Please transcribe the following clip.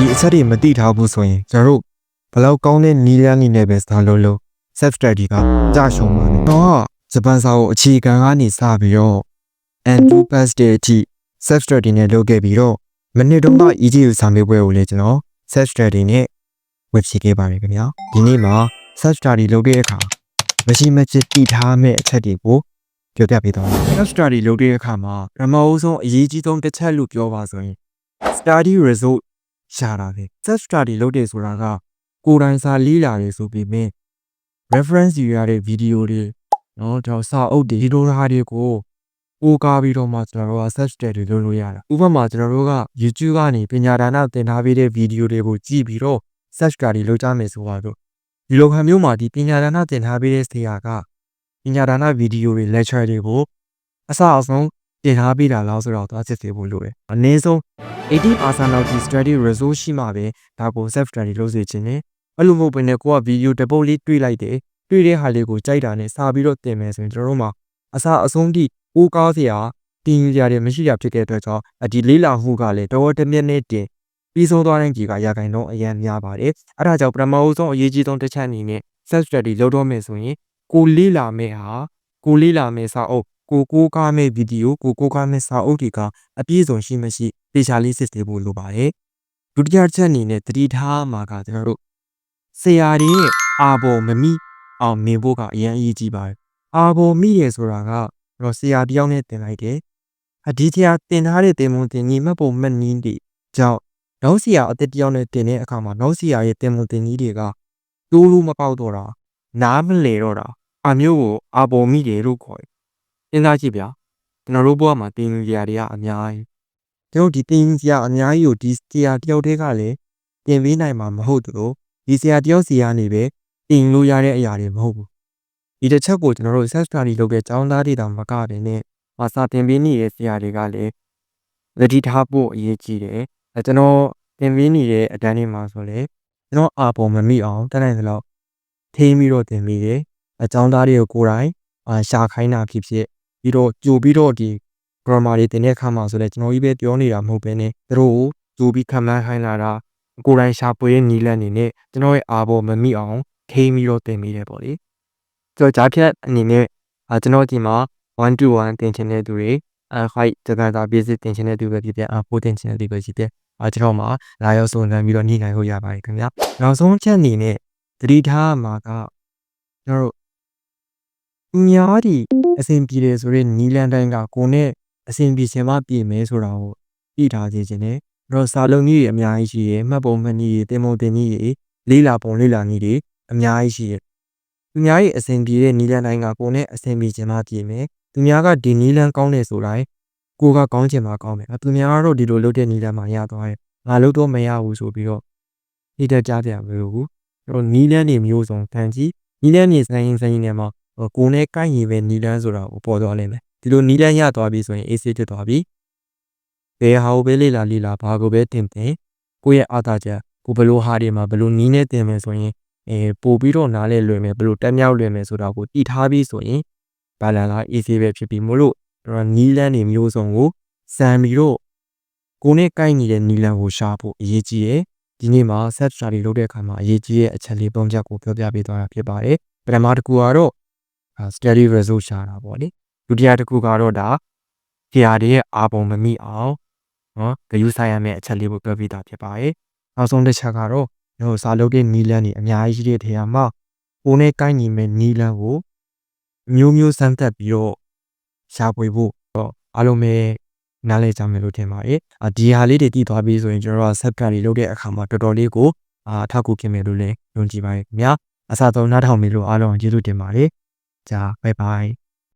ဒီအချက်တွေမသိထားဘူးဆိုရင်ကျွန်တော်တို့ဘယ်လောက်ကောင်းတဲ့နီးလန်းနေနဲ့ပဲစားလို့လို့ self study ကကြာရှုံးပါတယ်တော့ဂျပန်စာကိုအခြေခံကနေစပြီးတော့ and to pass day အထိ self study နဲ့လုပ်ခဲ့ပြီးတော့မနေ့တုန်းက EGU စာမေးပွဲကိုလည်းကျွန်တော် self study နဲ့ဝယ်ဖြေခဲ့ပါတယ်ခင်ဗျာဒီနေ့မှာ self study လုပ်တဲ့အခါမရှိမချစ်တည်ထားမယ့်အချက်တွေကိုပြောပြပေးတော့မယ် self study လုပ်တဲ့အခါမှာပထမအဆုံးအရေးကြီးဆုံးတစ်ချက်လို့ပြောပါဆိုရင် study result ရှာတာပဲ self study လုပ်တယ်ဆိုတာကကိုယ်တိုင်စာလေ့လာတယ်ဆိုပေမဲ့ reference ယူရတဲ့ဗီဒီယိုတွေနော်ကျွန်တော်စာအုပ်တွေဒီလိုဟာတွေကိုပိုကားပြီးတော့မှကျွန်တော်တို့က search တွေလုပ်လို့ရတာဥပမာကျွန်တော်တို့က YouTube ကနေပညာဒါနသင်ထားပေးတဲ့ဗီဒီယိုတွေကိုကြည့်ပြီးတော့ search ကတွေလုပ်ကြမယ်ဆိုတော့ဒီလိုခံမျိုးမှာဒီပညာဒါနသင်ထားပေးတဲ့ဆရာကပညာဒါနဗီဒီယိုတွေ lecture တွေကိုအစအဆုံး တင်ထားပေးတာလားဆိုတော့သွားစစ်ဆေးဖို့လိုတယ်အနည်းဆုံး 80%လောက်ဒီ study result ရှိမှပဲဒါကို self study လုပ်စေချင်တယ်အဲ့လိုမဟုတ်ဘဲနဲ့ကိုက video တစ်ပုတ်လေးတွေ့လိုက်တယ်တွေ့တဲ့ဟာလေးကိုကြိုက်တာနဲ့စာပြီးတော့တင်မယ်ဆိုရင်ကျွန်တော်တို့မှာအစအဆုံးထိပိုးကားစရာတင်ယူကြတယ်မရှိတာဖြစ်တဲ့အတွက်ကြောင့်အဒီလေးလာမှုကလည်းတော်တော်တစ်မြက်နဲ့တင်ပြီးဆုံးသွားတဲ့ကြီးကရာခိုင်နှုန်းအရင်များပါတယ်အဲ့ဒါကြောင့်ပထမအဆုံးအရေးကြီးဆုံးတစ်ချက်အနေနဲ့ self study လုပ်တော့မယ်ဆိုရင်ကိုလေးလာမယ့်ဟာကိုလေးလာမယ့်စာအုပ် ကိုကိုကားမယ့်ဗီဒီယိုကိုကိုကားမယ့်စာအုပ်တွေကအပြည့်စုံရှိမရှိတေချာလေးစစ်ဆေးဖို့လိုပါတယ်ဒုတိယချက်အနေနဲ့တတိထားမှာကကျွန်တော်တို့ဆရာတွေရဲ့အာဘော်မမိအောင်မြင်ဖို့ကအရင်အရေးကြီးပါတယ်အာဘော်မိရဆိုတာကတော့ဆရာတယောက်နဲ့တင်လိုက်တယ်အဒီဆရာတင်ထားတဲ့တင်မွန်တင်ကြီးမှတ်ပုံမှတ်နည်းတွေကြောင့်နောက်ဆရာအသက်တယောက်နဲ့တင်တဲ့အခါမှာနောက်ဆရာရဲ့တင်မွန်တင်ကြီးတွေကတိုးလို့မပေါက်တော့တာနားမလဲတော့တာအမျိုးကိုအာဘော်မိတယ်လို့ခေါ်တယ် စဉ်းစားကြည့်ဗျာကျွန်တော်တို့ဘဝမှာတင်ယူရာတွေကအများကြီးကျွန်တော်ဒီတင်ယူရာအများကြီးကိုဒီဆရာတယောက်တည်းကလည်းတင်ပေးနိုင်မှာမဟုတ်သူလို့ဒီဆရာတယောက်စီကနေပဲတင်လို့ရတဲ့အရာတွေမဟုတ်ဘူးဒီတစ်ချက်ကိုကျွန်တော်တို့ self study လုပ်တဲ့ကျောင်းသားတွေတောင်မကဘဲနဲ့မစာတင်ပေးနေတဲ့ဆရာတွေကလည်းလက်တီထားဖို့အရေးကြီးတယ်အဲကျွန်တော်တင်ပေးနေတဲ့အတန်းတွေမှာဆိုလည်းကျွန်တော်အာပေါ်မမိအောင်တတ်နိုင်သလောက်ထိန်းပြီးတော့တင်ပေးတယ်အကျောင်းသားတွေကိုကိုယ်တိုင်အာရှာခိုင်းတာဖြစ်ဖြစ် ပြီးတော့ကြိုပြီးတော့ဒီ grammar တွေတင်တဲ့အခါမှာဆိုလည်းကျွန်တော်ကြီးပဲပြောနေတာမဟုတ်ဘဲနဲ့သူတို့ကိုကြိုပြီးခံမှန်းခိုင်းလာတာကိုယ်တိုင်ရှာပွေတဲ့နီးလန်းနေနဲ့ကျွန်တော်ရဲ့အာဘောမမိအောင်ထိန်းပြီးတော့တင်မိတယ်ပေါ့လေကျွန်တော်ဂျာဖြတ်အနေနဲ့အာကျွန်တော်ဒီမှာ1 to 1တင်ချင်တဲ့သူတွေအဲ height တက္ကသိုလ် basic တင်ချင်တဲ့သူပဲဖြစ်ဖြစ်အပိုတင်ချင်တဲ့သူပဲဖြစ်ဖြစ်အာကျွန်တော်မှာလာရောက်စုံစမ်းပြီးတော့ညှိနှိုင်းလို့ရပါတယ်ခင်ဗျာနောက်ဆုံးချက်အနေနဲ့သတိထားမှာကကျွန်တော်တို့ အများကြီးအဆင်ပြေတယ်ဆိုတဲ့နီလန်တိုင်းကကိုနဲ့အဆင်ပြေချင်မှပြေမယ်ဆိုတာကိုသိထားစေချင်တယ်။တော့စာလုံးကြီးတွေအများကြီးရှိတယ်။မှတ်ပုံမှတ်နည်းတွေတင်ပုံတင်နည်းတွေလေးလာပုံလေးလာနည်းတွေအများကြီးရှိတယ်။သူများရဲ့အဆင်ပြေတဲ့နီလန်တိုင်းကကိုနဲ့အဆင်ပြေချင်မှပြေမယ်။သူများကဒီနီလန်ကောင်းတယ်ဆိုတိုင်းကိုကကောင်းချင်မှကောင်းမယ်။သူများကတော့ဒီလိုလုပ်တဲ့နီလန်မှာရသွားတယ်။ငါလုပ်တော့မရဘူးဆိုပြီးတော့ဒီတက်ကြပြန်မလို့ဘူး။တော့နီလန်တွေမျိုးစုံတန်ကြီးနီလန်တွေဆိုင်ရင်ဆိုင်ရင်တွေမှာ ဟိုကိုနဲ့ကိုက်ရင်ပဲနီလန်းဆိုတာကိုပေါ်သွားလိမ့်မယ်ဒီလိုနီလန်းရသွားပြီဆိုရင် AC ဖြစ်သွားပြီဘယ်ဟာကိုပဲလေ့လာလေ့လာဘာကိုပဲတင်တင်ကိုယ့်ရဲ့အာသာချက်ကိုဘယ်လိုဟာတွေမှာဘယ်လိုနီးနဲ့တင်မယ်ဆိုရင်အဲပို့ပြီးတော့နားလဲလွယ်မယ်ဘယ်လိုတက်မြောက်လွယ်မယ်ဆိုတာကိုတည်ထားပြီးဆိုရင်ဘာလန်လာ AC ပဲဖြစ်ပြီးမို့လို့တော့နီလန်းတွေမျိုးစုံကိုစံပြီးတော့ကိုနဲ့ကိုက်နေတဲ့နီလန်းကိုရှာဖို့အရေးကြီးရဲ့ဒီနေ့မှာ set study လုပ်တဲ့အခါမှာအရေးကြီးတဲ့အချက်လေးပုံချက်ကိုပြောပြပေးသွားတာဖြစ်ပါတယ်ပထမတစ်ခုကတော့ study result ရှာတာပေါ့လေဒုတိယတစ်ခုကတော့ဒါဆရာတွေရဲ့အာပုံမမိအောင်နော်ဂရုစိုက်ရမယ့်အချက်လေးကိုပြောပြတာဖြစ်ပါတယ်နောက်ဆုံးတစ်ချက်ကတော့ကျွန်တော်စာလုပ်တဲ့နီလန်းတွေအများကြီးရှိတဲ့နေရာမှာကိုနဲ့ကိုင်းညီမဲ့နီလန်းကိုမျိုးမျိုးစမ်းသပ်ပြီးတော့ရှာဖွေဖို့တော့အားလုံးပဲနားလည်ကြမယ်လို့ထင်ပါတယ်။ဒီဟာလေးတွေတည်သွားပြီဆိုရင်ကျွန်တော်က subscribe တွေလုပ်တဲ့အခါမှာတော်တော်လေးကိုအာအထောက်အကူဖြစ်မယ်လို့လည်းယုံကြည်ပါတယ်ခင်ဗျာ။အစားဆုံးနားထောင်ပြီးလို့အားလုံးကျေးဇူးတင်ပါတယ်။ じゃあ、バイバイ。